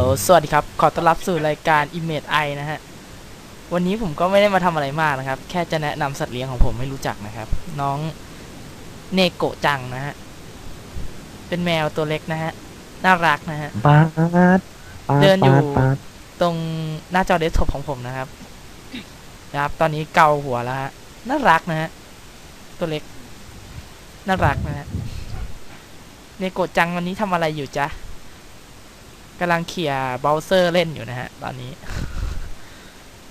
ลสวัสดีครับ ขอต้อนรับสู่รายการ Image i นะฮะ วันนี้ผมก็ไม่ได้มาทำอะไรมากนะครับ แค่จะแนะนำสัตว์เลี้ยงของผมให้รู้จักนะครับ น้องเนโกะจังนะฮะ เป็นแมวตัวเล็กนะฮะ น่ารักนะฮะปาดปาดเดินอยู่ปาปาดตรงหน้าจอเดสก์ท็อปของผมนะครับ นะครับ ตอนนี้เกาหัวแล้วฮะ น่ารักนะฮะ ตัวเล็ก น่ารักนะฮะ เนโกะจังวันนี้ทำอะไรอยู่จ๊ะ กำลังเขี่ยเบราว์เซอร์เล่นอยู่นะฮะ ตอนนี้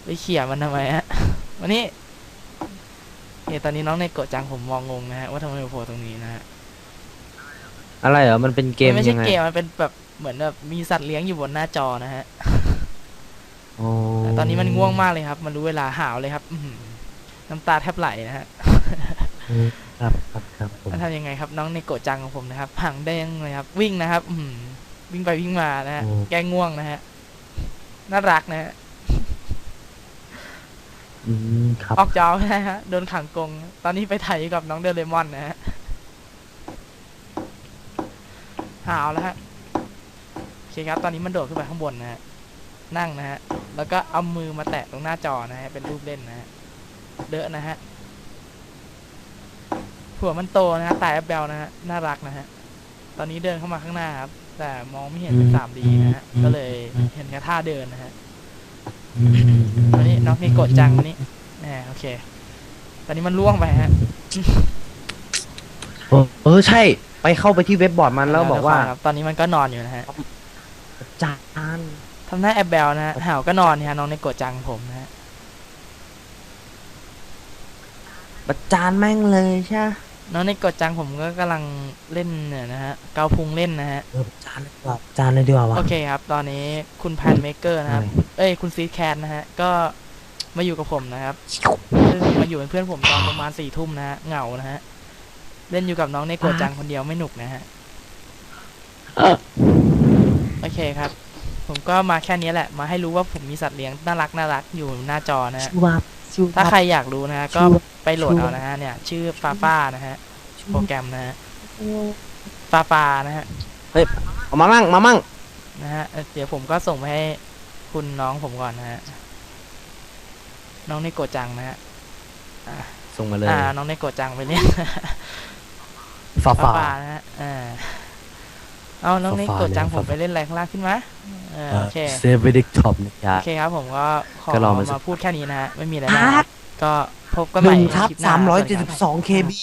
ไปเขี่ยมันทำไมฮะวันนี้เนี่ยตอนนี้น้องเนโกะจังผมมองงงนะฮะว่าทำไมมาโผล่ตรงนี้นะฮะอะไรเหรอ มันเป็นเกมนไม่ยัใช่งไงเกมมันเป็นแบบเหมือนแบบมีสัตว์เลี้ยงอยู่บนหน้าจอนะฮะอ๋อแต่ตอนนี้มันง่วงมากเลยครับ มันรู้เวลาหาวเลยครับอื้อหือน้ำตาแทบไหลนะฮะอืมครับครับครับผมแล้วทำยังไงครับ น้องในโกะจังของผมนะครับหางแดงเลยครับ วิ่งนะครับ อื้อหือ วิ่งไปวิ่งมานะฮะ แกล้งง่วงนะฮะ น่ารักนะฮะอืมครับออกจอไม่ได้ฮะ โดนขังกรงตอนนี้ไปถ่ายอยู่กับน้องเดเรมอนนะฮะ หาวแล้วฮะ โอเคครับ ตอนนี้มันโดดขึ้นไปข้างบนนะฮะ นั่งนะฮะ แล้วก็เอามือมาแตะตรงหน้าจอนะฮะ เป็นรูปเล่นนะฮะเดอะนะฮะหัวมันโตนะฮะตายแอปเบลนะฮะ น่ารักนะฮะ ตอนนี้เดินเข้ามาข้างหน้าครับ แต่มองไม่เห็นเป็น 3D นะฮะ ก็เลยเห็นแค่ท่าเดินนะฮะอืมวันนี้น้องนี่กดจังวันนี้แหมโอเค ตอนนี้มันล่วงไปฮะเออเออใช่ ไปเข้าไปที่เว็บบอร์ดมันแล้วบอกว่าครับตอนนี้มันก็นอนอยู่นะฮะจานทำหน้าแอบเบลนะฮะห่าวก็นอนเนี่ยฮะน้องในกดจังผมนะฮะประจานแม่งเลยใช่ ไหมน้องในกดจังผมก็กำลังเล่นเนี่ยนะฮะเกาพุงเล่นนะฮะเออประจานเลยดีกว่าประจานเลยดีกว่าวะโอเคครับ ตอนนี้คุณแพนเมเกอร์นะครับอะไรเอ้ยคุณซีดแคนนะฮะ ก็มาอยู่กับผมนะครับ ซึ่งมาอยู่เป็นเพื่อนผมตอนประมาณสี่ทุ่มนะฮะเหงานะฮะ เล่นอยู่กับน้องในโกดจังคนเดียวไม่หนุกนะฮะโอเคครับ ผมก็มาแค่นี้แหละ มาให้รู้ว่าผมมีสัตว์เลี้ยงน่ารักน่ารักอยู่หน้าจอนะฮะชูวับชู ถ้าวับใครอยากรู้นะฮะก็ชัวร์ไปโหลดชัวร์เอานะฮะเนี่ย ชื่อฟาฟ้านะฮะโปรแกรมนะฮะฟาฟานะฮะเอามามั่งมามั่งนะฮะเอ่อเดี๋ยวผมก็ส่งไปให้คุณน้องผมก่อนนะฮะน้องในโกจังนะฮะส่งมาเลยอ่าน้องในโกจังไปเรียนฝาฟาฝาฟานะฮะอ่า เอาน้องในฟาฟาโกจังเนี่ยผมฟาฟาไปเล่นอะไรข้างล่างขึ้นมาเออโอเคเซฟวิดิกท็อปนะจ๊ะโอเคครับผมก็ขอก็ลองมาสิมาพูดแค่นี้นะฮะไม่มีอะไรมากครับก็พบกันใหหม่นึ่งทับคลิปหน้สามร้อยสวัสเจ็ดคสิบบสองเคบี